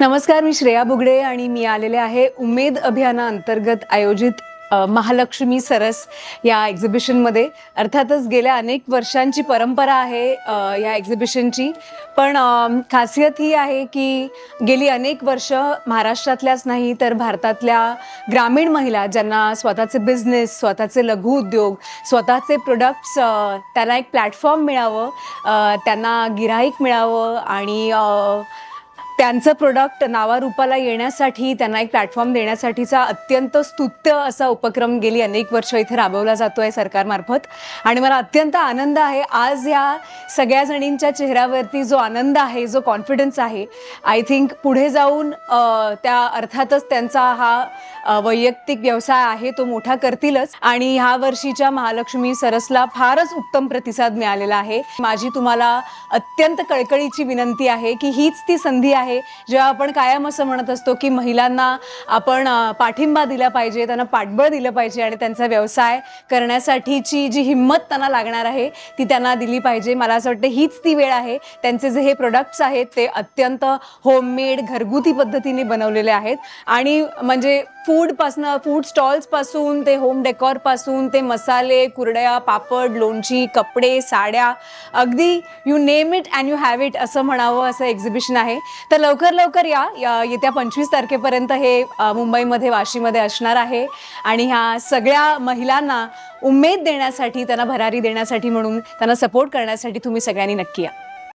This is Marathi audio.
नमस्कार मी श्रेया बुगडे आणि मी आलेले आहे उमेद अभियानाअंतर्गत आयोजित महालक्ष्मी सरस या एक्झिबिशनमध्ये अर्थातच गेल्या अनेक वर्षांची परंपरा आहे या एक्झिबिशनची पण खासियत ही आहे की गेली अनेक वर्ष महाराष्ट्रातल्याच नाही तर भारतातल्या ग्रामीण महिला ज्यांना स्वतःचे बिझनेस स्वतःचे लघु उद्योग स्वतःचे प्रोडक्ट्स त्यांना एक प्लॅटफॉर्म मिळावं त्यांना गिराईक मिळावं आणि त्यांचं प्रोडक्ट नावारूपाला येण्यासाठी त्यांना एक प्लॅटफॉर्म देण्यासाठीचा अत्यंत स्तुत्य असा उपक्रम गेली अनेक वर्ष इथे राबवला जातो आहे सरकारमार्फत. आणि मला अत्यंत आनंद आहे आज या सगळ्या जणींच्या चेहऱ्यावरती जो आनंद आहे जो कॉन्फिडन्स आहे आय थिंक पुढे जाऊन त्या अर्थातच त्यांचा हा वैयक्तिक व्यवसाय आहे तो मोठा करतीलच. आणि ह्या वर्षीच्या महालक्ष्मी सरसला फारच उत्तम प्रतिसाद मिळालेला आहे. माझी तुम्हाला अत्यंत कळकळीची विनंती आहे की हीच ती संधी आहे जेव्हा आपण कायम असं म्हणत असतो की महिलांना आपण पाठिंबा दिला पाहिजे त्यांना पाठबळ दिलं पाहिजे आणि त्यांचा व्यवसाय करण्यासाठीची जी हिंमत त्यांना लागणार आहे ती त्यांना दिली पाहिजे. मला असं वाटतं हीच ती वेळ आहे. त्यांचे जे हे प्रोडक्ट्स आहेत ते अत्यंत होममेड घरगुती पद्धतीने बनवलेले आहेत. आणि म्हणजे फूडपासनं फूड स्टॉल्सपासून ते होम डेकॉरपासून ते मसाले कुरड्या पापड लोणची कपडे साड्या अगदी you name it and you have it असं म्हणावं असं एक्झिबिशन आहे. तर लवकर लवकर या. या- येत्या पंचवीस तारखेपर्यंत हे मुंबईमध्ये वाशीमध्ये असणार आहे. आणि ह्या सगळ्या महिलांना उमेद देण्यासाठी त्यांना भरारी देण्यासाठी म्हणून त्यांना सपोर्ट करण्यासाठी तुम्ही सगळ्यांनी नक्की या.